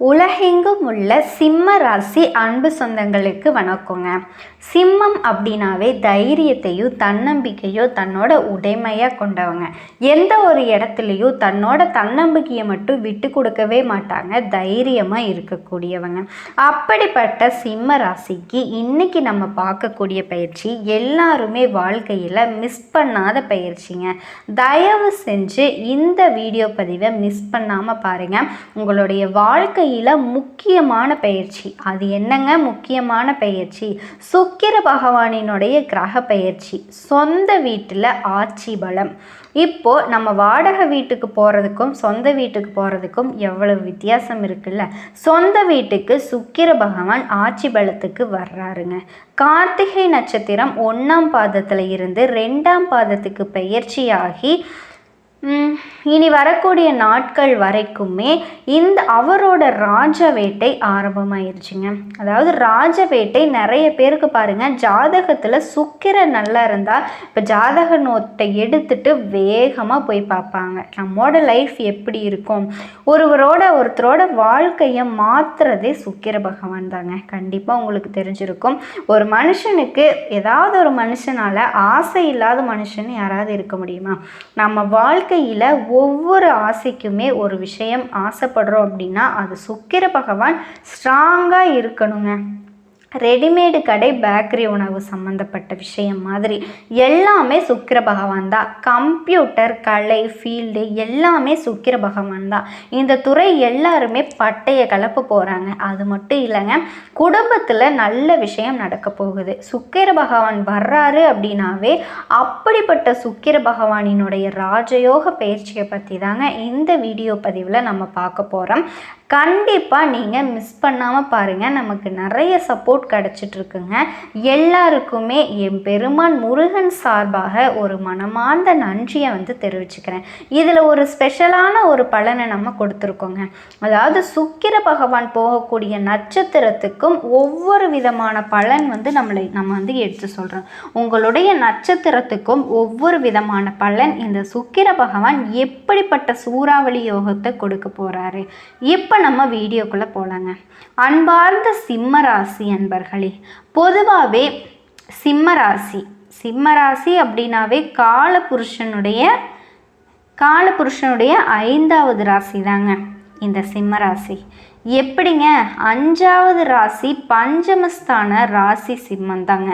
உலகெங்கும் உள்ள சிம்ம ராசி அன்பு சொந்தங்களுக்கு வணக்கங்க. சிம்மம் அப்படின்னாவே தைரியத்தையும் தன்னம்பிக்கையோ தன்னோட உடைமையாக கொண்டவங்க. எந்த ஒரு இடத்துலையும் தன்னோட தன்னம்பிக்கையை மட்டும் விட்டு கொடுக்கவே மாட்டாங்க. தைரியமாக இருக்கக்கூடியவங்க. அப்படிப்பட்ட சிம்ம ராசிக்கு இன்னைக்கு நம்ம பார்க்கக்கூடிய பயிற்சி எல்லாருமே வாழ்க்கையில் மிஸ் பண்ணாத பயிற்சிங்க. தயவு செஞ்சு இந்த வீடியோ பதிவை மிஸ் பண்ணாமல் பாருங்கள் உங்களுடைய வாழ்க்கை வாழ்க்கையில் முக்கியமான பயிற்சி அது என்னங்க முக்கியமான பயிற்சி சுக்கிர பகவானினுடைய கிரக பயிற்சி சொந்த வீட்டில் ஆட்சி பலம். இப்போ நம்ம வாடகை வீட்டுக்கு போகிறதுக்கும் சொந்த வீட்டுக்கு போகிறதுக்கும் எவ்வளவு வித்தியாசம் இருக்குல்ல? சொந்த வீட்டுக்கு சுக்கிர பகவான் ஆட்சி பலத்துக்கு வர்றாருங்க. கார்த்திகை நட்சத்திரம் ஒன்றாம் பாதத்தில் இருந்து ரெண்டாம் பாதத்துக்கு பயிற்சியாகி ம், இனி வரக்கூடிய நாட்கள் வரைக்குமே இந்த அவரோட ராஜ வேட்டை ஆரம்பமாயிருச்சுங்க. அதாவது ராஜ வேட்டை நிறைய பேருக்கு பாருங்க ஜாதகத்தில் சுக்கிரன் நல்லா இருந்தால் இப்போ ஜாதக நோட்டை எடுத்துட்டு வேகமாக போய் பார்ப்பாங்க. நம்மோட லைஃப் எப்படி இருக்கும்? ஒருவரோட ஒருத்தரோட வாழ்க்கையை மாற்றுறதே சுக்கிர பகவான் தாங்க. கண்டிப்பாக உங்களுக்கு தெரிஞ்சிருக்கும். ஒரு மனுஷனுக்கு ஏதாவது ஒரு மனுஷனால் ஆசை இல்லாத மனுஷன் யாராவது இருக்க முடியுமா? நம்ம வாழ்க்கையில் ஒவ்வொரு ஆசைக்குமே ஒரு விஷயம் ஆசைப்படுறோம் அப்படின்னா அது சுக்கிர பகவான் ஸ்ட்ராங்காக இருக்கணுங்க. ரெடிமேடு கடை பேக்கரி உணவு சம்மந்தப்பட்ட விஷயம் மாதிரி. எல்லாமே சுக்கிர பகவான் தான். கம்ப்யூட்டர் கலை ஃபீல்டு எல்லாமே சுக்கிர பகவான் தான். இந்த துறை எல்லாருமே பட்டைய கலப்பு போகிறாங்க அது மட்டும் இல்லைங்க குடும்பத்தில் நல்ல விஷயம் நடக்க போகுது. சுக்கிர பகவான் வர்றாரு அப்படின்னாவே அப்படிப்பட்ட சுக்கிர பகவானினுடைய ராஜயோக பயிற்சியை பற்றி தாங்க இந்த வீடியோ பதிவில் நம்ம பார்க்க போகிறோம் கண்டிப்பாக நீங்கள் மிஸ் பண்ணாமல் பாருங்கள் நமக்கு நிறைய சப்போர்ட் கிடச்சிட்ருக்குங்க எல்லாருக்குமே என் பெருமான் முருகன் சார்பாக ஒரு மனமார்ந்த நன்றியை வந்து தெரிவிச்சுக்கிறேன். இதில் ஒரு ஸ்பெஷலான ஒரு பலனை நம்ம கொடுத்துருக்கோங்க. அதாவது சுக்கிர பகவான் போகக்கூடிய நட்சத்திரத்துக்கும் ஒவ்வொரு விதமான பலன் வந்து நம்மளை நம்ம வந்து எடுத்து சொல்கிறோம் உங்களுடைய நட்சத்திரத்துக்கும் ஒவ்வொரு விதமான பலன் இந்த சுக்கிர பகவான் எப்படிப்பட்ட சூறாவளி யோகத்தை கொடுக்க போகிறாரு இப்போ நம்ம வீடியோக்குள்ளே போகலாங்க அன்பார்ந்த சிம்ம ராசி அன்பர்களே பொதுவாகவே சிம்ம ராசி சிம்ம ராசி அப்படின்னாவே காலபுருஷனுடைய காலபுருஷனுடைய ஐந்தாவது ராசி தாங்க இந்த சிம்ம ராசி எப்படிங்க? அஞ்சாவது ராசி பஞ்சமஸ்தான ராசி சிம்மம் தாங்க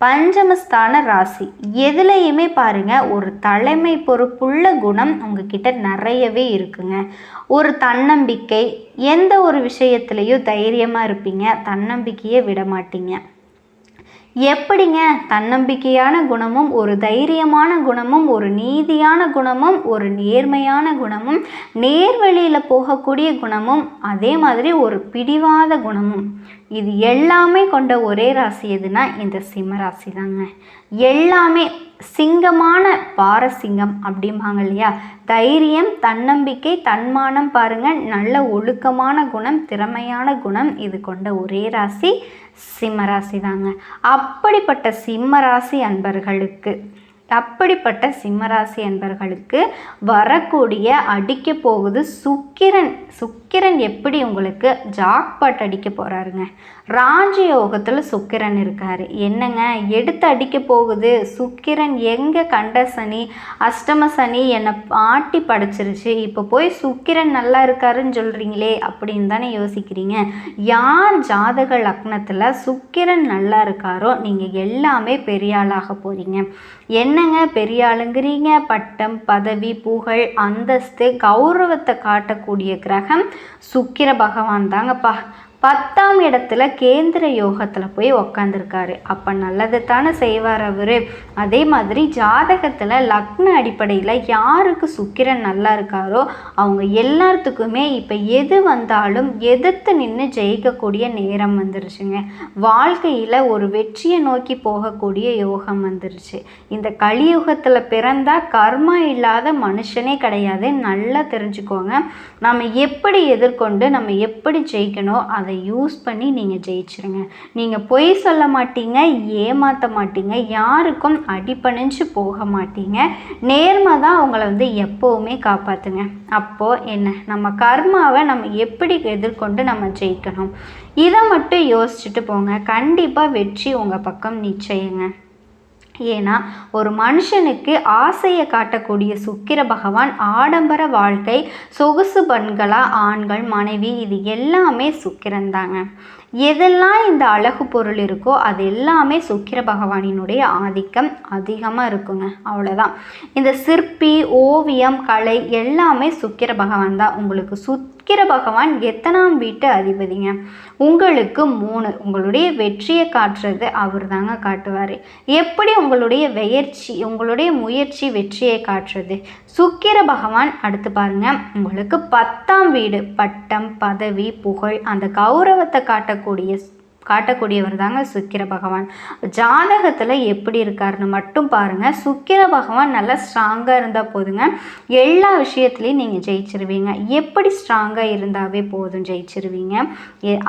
பஞ்சமஸ்தான ராசி. எதுலேயுமே பாருங்கள் ஒரு தலைமை பொறுப்புள்ள குணம் உங்ககிட்ட நிறையவே இருக்குங்க. ஒரு தன்னம்பிக்கை எந்த ஒரு விஷயத்துலையும் தைரியமாக இருப்பீங்க. தன்னம்பிக்கையே விட மாட்டீங்க எப்படிங்க? தன்னம்பிக்கையான குணமும் ஒரு தைரியமான குணமும் ஒரு நீதியான குணமும் ஒரு நேர்மையான குணமும் நேர்வழியில் போகக்கூடிய குணமும் அதே மாதிரி ஒரு பிடிவாத குணமும். இது எல்லாமே கொண்ட ஒரே ராசி எதுனா இந்த சிம்ம ராசி தாங்க எல்லாமே சிங்கமான பாரசிங்கம் அப்படிம்பாங்க இல்லையா? தைரியம் தன்னம்பிக்கை தன்மானம் பாருங்க. நல்ல ஒழுக்கமான குணம் திறமையான குணம் இது கொண்ட ஒரே ராசி சிம்ம ராசி தாங்க அப்படிப்பட்ட சிம்ம ராசி அன்பர்களுக்கு அப்படிப்பட்ட சிம்மராசி அன்பர்களுக்கு வரக்கூடிய அடிக்க போகுது சுக்கிரன் சுக் சுக்கிரன் எப்படி உங்களுக்கு ஜாக்பாட் அடிக்க போகிறாருங்க ராஜயோகத்தில் சுக்கிரன் இருக்கார். என்னங்க? எடுத்து அடிக்க போகுது. சுக்கிரன் எங்கே கண்ட சனி? அஷ்டம சனி என்னை ஆட்டி படைச்சிருச்சு. இப்போ போய் சுக்கிரன் நல்லா இருக்காருன்னு சொல்கிறீங்களே அப்படின்னு தானே யோசிக்கிறீங்க. யார் ஜாதக லக்னத்தில் சுக்கிரன் நல்லா இருக்காரோ நீங்கள் எல்லாமே பெரிய ஆளாக போகிறீங்க என்னங்க பெரிய ஆளுங்கிறீங்க பட்டம் பதவி புகழ் அந்தஸ்து கௌரவத்தை காட்டக்கூடிய கிரகம் சுக்கிர பகவான் தாங்கப்பா. பத்தாம் இடத்துல கேந்திர யோகத்தில் போய் உக்காந்துருக்காரு. அப்போ நல்லது தானே செய்வார் அவர். அதே மாதிரி ஜாதகத்தில் லக்ன அடிப்படையில் யாருக்கு சுக்கிரன் நல்லா இருக்காரோ அவங்க எல்லாத்துக்குமே இப்போ எது வந்தாலும் எதிர்த்து நின்று ஜெயிக்கக்கூடிய நேரம் வந்துருச்சுங்க. வாழ்க்கையில் ஒரு வெற்றியை நோக்கி போகக்கூடிய யோகம் வந்துருச்சு. இந்த கலியுகத்தில் பிறந்தா கர்மா இல்லாத மனுஷனே கிடையாது. நல்லா தெரிஞ்சுக்கோங்க. நம்ம எப்படி எதிர்கொண்டு நம்ம எப்படி ஜெயிக்கணும் அதை அதை யூஸ் பண்ணி நீங்கள் ஜெயிச்சிருங்க. நீங்கள் பொய் சொல்ல மாட்டீங்க ஏமாற்ற மாட்டீங்க யாருக்கும் அடிப்பணிஞ்சு போக மாட்டீங்க. நேர்மை தான் உங்களை வந்து எப்போவுமே காப்பாற்றுங்க அப்போது என்ன? நம்ம கர்மாவை நம்ம எப்படி எதிர்கொண்டு நம்ம ஜெயிக்கணும்? இதை மட்டும் யோசிச்சுட்டு போங்க. கண்டிப்பாக வெற்றி உங்கள் பக்கம் நிச்சயங்க. ஏன்னா ஒரு மனுஷனுக்கு ஆசையை காட்டக்கூடிய சுக்கிர பகவான் ஆடம்பர வாழ்க்கை சொகுசு பண்களா ஆண்கள் மனைவி இது எல்லாமே சுக்கிரன் தாங்க. எதெல்லாம் இந்த அழகு பொருள் இருக்கோ அது எல்லாமே சுக்கிர பகவானினுடைய ஆதிக்கம் அதிகமாக இருக்குங்க. அவ்வளோதான் இந்த சிற்பி ஓவியம் கலை எல்லாமே சுக்கிர பகவான் தான். உங்களுக்கு சுக்கிர பகவான் எத்தனாம் வீட்டு அதிபதிங்க? உங்களுக்கு மூணு. உங்களுடைய வெற்றியை காட்டுறது அவர் தாங்க காட்டுவார். எப்படி உங்களுடைய வெயற்சி உங்களுடைய முயற்சி வெற்றியை காட்டுறது? சுக்கிர பகவான் அடுத்து பாருங்க. உங்களுக்கு பத்தாம் வீடு. பட்டம் பதவி புகழ் அந்த கௌரவத்தை காட்டக்கூடிய காட்டக்கூடியவர் தாங்க சுக்கிர பகவான். ஜாதகத்தில் எப்படி இருக்காருன்னு மட்டும் பாருங்கள் சுக்கிர பகவான் நல்லா ஸ்ட்ராங்காக இருந்தால் போதுங்க. எல்லா விஷயத்துலையும் நீங்கள் ஜெயிச்சிருவீங்க. எப்படி ஸ்ட்ராங்காக இருந்தாவே போதும் ஜெயிச்சிருவீங்க.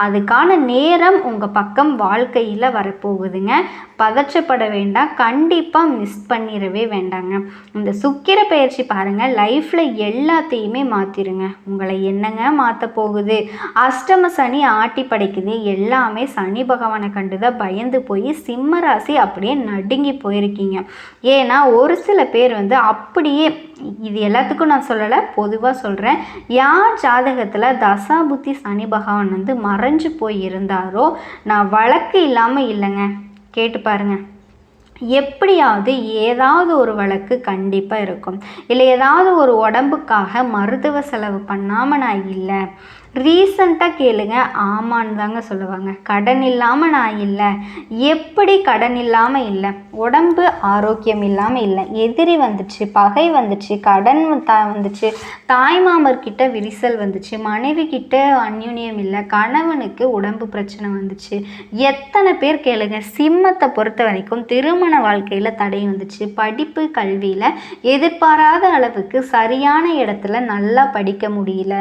அதுக்கான நேரம் உங்கள் பக்கம் வாழ்க்கையில் வரப்போகுதுங்க. பதற்றப்பட வேண்டாம். கண்டிப்பாக மிஸ் பண்ணிடவே வேண்டாங்க. இந்த சுக்கிர பயிற்சி பாருங்கள் லைஃப்பில் எல்லாத்தையுமே மாற்றிடுங்க உங்களை என்னங்க மாற்ற போகுது? அஷ்டம சனி ஆட்டி படைக்குது. எல்லாமே சனி பகவானை கண்டு தான் பயந்து போய் சிம்ம ராசி அப்படியே நடுங்கி போயிருக்கீங்க. ஏன்னா ஒரு சில பேர் வந்து அப்படியே இது எல்லாத்துக்கும் நான் சொல்லலை பொதுவாக சொல்கிறேன் யார் ஜாதகத்தில் தசாபுத்தி சனி பகவான் வந்து மறைஞ்சு போய் இருந்தாரோ நான் வழக்கு இல்லாமல் இல்லைங்க. கேட்டு பாருங்கள் எப்படியாவது ஏதாவது ஒரு வழக்கு கண்டிப்பாக இருக்கும். இல்லை ஏதாவது ஒரு உடம்புக்காக மருத்துவ செலவு பண்ணாமல் நான் இல்லை. ரீசண்டாக கேளுங்க. ஆமான்னு தாங்க சொல்லுவாங்க. கடன் இல்லாமல் நான் இல்லை. எப்படி கடன் இல்லாமல் இல்லை? உடம்பு ஆரோக்கியம் இல்லாமல் இல்லை. எதிரி வந்துச்சு பகை வந்துச்சு கடன் த வந்துச்சு தாய்மாமர்கிட்ட விரிசல் வந்துச்சு மனைவி கிட்ட அந்யுன்யம் இல்லை கணவனுக்கு உடம்பு பிரச்சனை வந்துச்சு. எத்தனை பேர் கேளுங்க. சிம்மத்தை பொறுத்த வரைக்கும் திருமண வாழ்க்கையில் தடை வந்துச்சு. படிப்பு கல்வியில் எதிர்பாராத அளவுக்கு சரியான இடத்துல நல்லா படிக்க முடியல.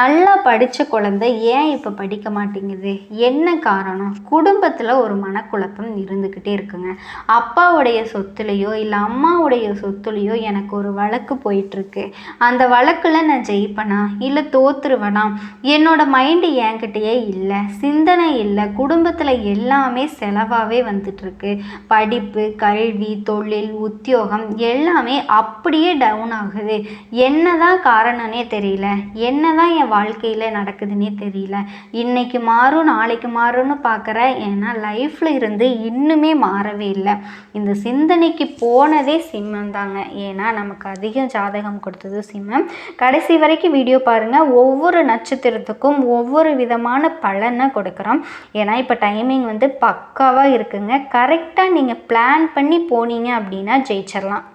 நல்லா படி படித்த குழந்தை ஏன் இப்போ படிக்க மாட்டேங்குது? என்ன காரணம்? குடும்பத்தில் ஒரு மனக்குழப்பம் இருந்துக்கிட்டே இருக்குங்க. அப்பாவுடைய சொத்துலேயோ இல்லை அம்மாவுடைய சொத்துலேயோ எனக்கு ஒரு வழக்கு போயிட்டுருக்கு. அந்த வழக்கில் நான் ஜெயிப்பேனா? இல்லை தோத்துருவனா? என்னோட மைண்டு என்கிட்டயே இல்லை. சிந்தனை இல்லை. குடும்பத்தில் எல்லாமே செலவாகவே வந்துட்டுருக்கு. படிப்பு கல்வி தொழில் உத்தியோகம் எல்லாமே அப்படியே டவுன் ஆகுது. என்ன தான் காரணம்னே தெரியல. என்ன தான் என் வாழ்க்கையில் நடக்குதுன்னே தெரியல. இன்னைக்கு மாறும் நாளைக்கு மாறும்னு பார்க்குறேன் ஏன்னா லைஃப்பில் இருந்து இன்னுமே மாறவே இல்லை. இந்த சிந்தனைக்கு போனதே சிம்மம் தாங்க. ஏன்னா நமக்கு அதிகம் ஜாதகம் கொடுத்தது சிம்மம். கடைசி வரைக்கும் வீடியோ பாருங்கள் ஒவ்வொரு நட்சத்திரத்துக்கும் ஒவ்வொரு விதமான பலனை கொடுக்குறோம். ஏன்னா இப்போ டைமிங் வந்து பக்காவாக இருக்குங்க. கரெக்டாக நீங்கள் பிளான் பண்ணி போனீங்க அப்படின்னா ஜெயிச்சிடலாம்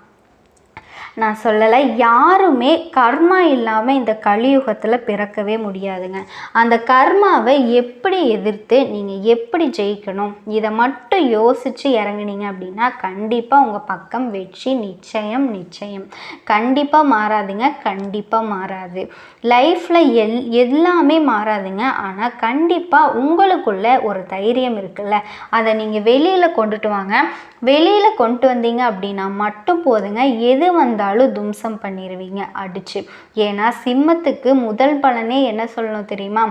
நான் சொல்லலை யாருமே கர்மா இல்லாமல் இந்த கலியுகத்தில் பிறக்கவே முடியாதுங்க. அந்த கர்மாவை எப்படி எதிர்த்து நீங்கள் எப்படி ஜெயிக்கணும் இதை மட்டும் யோசித்து இறங்குனீங்க அப்படின்னா கண்டிப்பாக உங்கள் பக்கம் வெற்றி நிச்சயம் நிச்சயம். கண்டிப்பாக மாறாதுங்க கண்டிப்பாக மாறாது. லைஃப்பில் எல் எல்லாமே மாறாதுங்க. ஆனால் கண்டிப்பாக உங்களுக்குள்ள ஒரு தைரியம் இருக்குல்ல அதை நீங்கள் வெளியில் கொண்டுட்டு வாங்க. வெளியில் கொண்டு வந்தீங்க அப்படின்னா மட்டும் போதுங்க. எது வந்தாலும் தும்சம் பண்ணிடுவீங்க அடிச்சு. ஏன்னா சிம்மத்துக்கு முதல் பலனே என்ன சொல்லணும் தெரியுமா?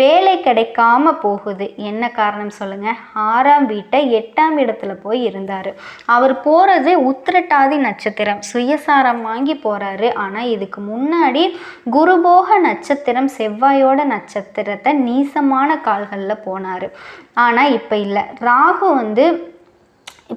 வேலை கிடைக்காம போகுது. என்ன காரணம் சொல்லுங்க? ஆறாம் வீட்டை எட்டாம் இடத்துல போய் இருந்தார். அவர் போகிறது உத்திரட்டாதி நட்சத்திரம். சுயசாரம் வாங்கி போகிறாரு ஆனால் இதுக்கு முன்னாடி குருபோக நட்சத்திரம் செவ்வாயோட நட்சத்திரத்தை நீசமான கால்களில் போனார். ஆனால் இப்போ இல்லை. ராகு வந்து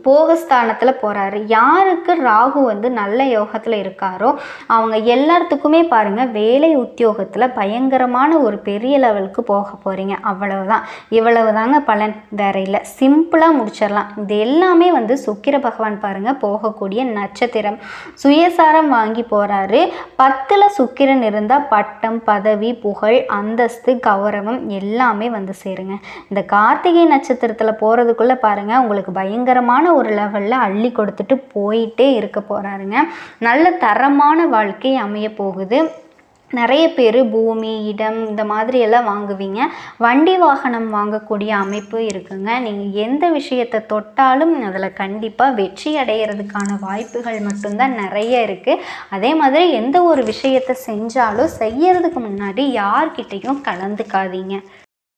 போகஸ்தானத்தில் போகிறாரு யாருக்கு ராகு வந்து நல்ல யோகத்தில் இருக்காரோ அவங்க எல்லாத்துக்குமே பாருங்கள் வேலை உத்தியோகத்தில் பயங்கரமான ஒரு பெரிய லெவலுக்கு போக போகிறீங்க அவ்வளவுதான். இவ்வளவு தாங்க பலன். வேற இல்லை. சிம்பிளாக முடிச்சிடலாம் இது எல்லாமே வந்து சுக்கிர பகவான் பாருங்கள் போகக்கூடிய நட்சத்திரம். சுயசாரம் வாங்கி போகிறாரு பத்தில் சுக்கிரன் இருந்தால் பட்டம் பதவி புகழ் அந்தஸ்து கௌரவம் எல்லாமே வந்து சேருங்க. இந்த கார்த்திகை நட்சத்திரத்தில் போகிறதுக்குள்ளே பாருங்கள் உங்களுக்கு பயங்கரமான தரமான ஒரு லெவலில் அள்ளி கொடுத்துட்டு போயிட்டே இருக்க போகிறாருங்க நல்ல தரமான வாழ்க்கை அமைய போகுது. நிறைய பேர் பூமி இடம் இந்த மாதிரி எல்லாம் வாங்குவீங்க. வண்டி வாகனம் வாங்கக்கூடிய அமைப்பு இருக்குங்க. நீங்கள் எந்த விஷயத்தை தொட்டாலும் அதில் கண்டிப்பாக வெற்றி அடையிறதுக்கான வாய்ப்புகள் மட்டும்தான் நிறைய இருக்குது அதே மாதிரி எந்த ஒரு விஷயத்தை செஞ்சாலும் செய்யறதுக்கு முன்னாடி யார்கிட்டையும் கலந்துக்காதீங்க.